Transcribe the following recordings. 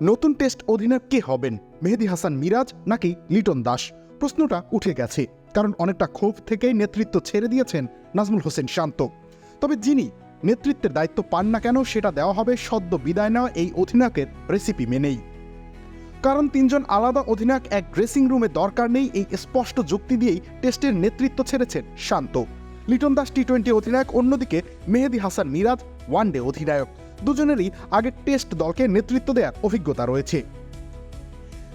নতুন টেস্ট অধিনায়ক কে হবেন? মেহেদি হাসান মিরাজ নাকি লিটন দাস? প্রশ্নটা উঠে গেছে, কারণ অনেকটা ক্ষোভ থেকেই নেতৃত্ব ছেড়ে দিয়েছেন নাজমুল হোসেন শান্ত। তবে যিনি নেতৃত্বের দায়িত্ব পান না কেন, সেটা দেওয়া হবে সদ্য বিদায় নেওয়া এই অধিনায়কের রেসিপি মেনেই। কারণ তিনজন আলাদা অধিনায়ক এক ড্রেসিং রুমে দরকার নেই, এই স্পষ্ট যুক্তি দিয়েই টেস্টের নেতৃত্ব ছেড়েছেন শান্ত। লিটন দাস টি টোয়েন্টি অধিনায়ক, অন্যদিকে মেহেদি হাসান মিরাজ ওয়ানডে অধিনায়ক। দুজনেরই আগে টেস্ট দলকে নেতৃত্ব দেওয়ার অভিজ্ঞতা রয়েছে।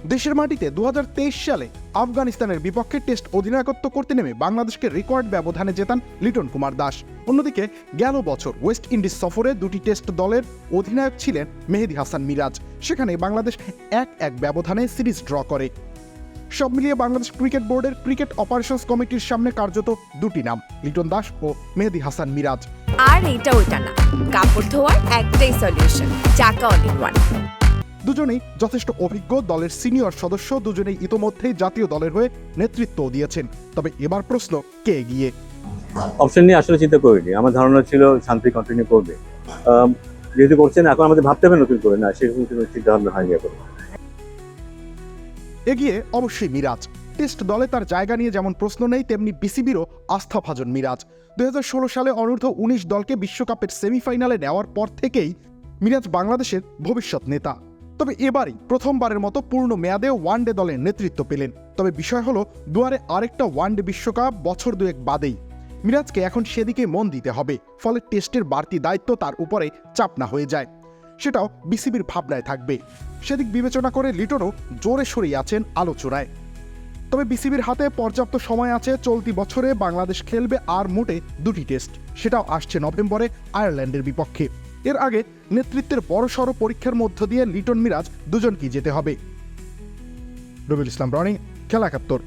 দেশের মাটিতে দু সালে আফগানিস্তানের বিপক্ষে টেস্ট অধিনায়কত্ব করতে নেমে বাংলাদেশকে রেকর্ড ব্যবধানে জেতান লিটন কুমার দাস। অন্যদিকে গেল বছর ওয়েস্ট ইন্ডিজ সফরে দুটি টেস্ট দলের অধিনায়ক ছিলেন মেহেদি হাসান মিরাজ। সেখানে বাংলাদেশ এক এক ব্যবধানে সিরিজ ড্র করে। সব মিলিয়ে বাংলাদেশ ক্রিকেট বোর্ডের ক্রিকেট অপারেশনস কমিটির সামনে কার্যত দুটি নাম, লিটন দাস ও মেহেদি হাসান মিরাজ। আর এইটা ওইটা না। কাপড় ধোয়ার একটাই সলিউশন চাকা অল ইন ওয়ান দুজনেই যথেষ্ট অভিজ্ঞ দলের সিনিয়র সদস্য দুজনেই ইতোমধ্যেই জাতীয় দলের হয়ে নেতৃত্ব দিয়েছেন। তবে এবার প্রশ্ন কে এগিয়ে? অপশন নিয়ে আসলে চিন্তা করিনি। আমার ধারণা ছিল শান্তি কন্টিনিউ করবে। যেহেতু করছেন এখন আমাদের ভাবতে হবে নতুন করে। না সেরকম কোনো চিন্তা ভাবনা হয়নি এখন। এগিয়ে অবশ্যই মিরাজ। টেস্ট দলে তার জায়গা নিয়ে যেমন প্রশ্ন নেই, তেমনি বিসিবিরও আস্থাভাজন মিরাজ। দুই হাজার ষোলো সালে অনূর্ধ্ব উনিশ দলকে বিশ্বকাপের সেমিফাইনালে নেওয়ার পর থেকেই মিরাজ বাংলাদেশের ভবিষ্যৎ নেতা। তবে এবারই প্রথমবারের মতো পূর্ণ মেয়াদে ওয়ানডে দলের নেতৃত্ব পেলেন। তবে বিষয় হলো, দুয়ারে আরেকটা ওয়ানডে বিশ্বকাপ বছর দুয়েক বাদেই। মিরাজকে এখন সেদিকে মন দিতে হবে, ফলে টেস্টের বাড়তি দায়িত্ব তার উপরে চাপ না হয়ে যায়। সেটাও বিসিবির ভাবনায় থাকবে। সেদিক বিবেচনা করে লিটনও জোরে সরেই আছেন আলোচনায়। তবে বিসিবির হাতে পর্যাপ্ত সময় আছে, চলতি বছরে বাংলাদেশ খেলবে আর মোটে দুটি টেস্ট। সেটাও আসছে নভেম্বরে আয়ারল্যান্ডের বিপক্ষে। এর আগে নেতৃত্বের বড়সড় পরীক্ষার মধ্য দিয়ে লিটন মিরাজ দুজনকেই যেতে হবে। রবিউল ইসলাম রনি, খেলা একাত্তর।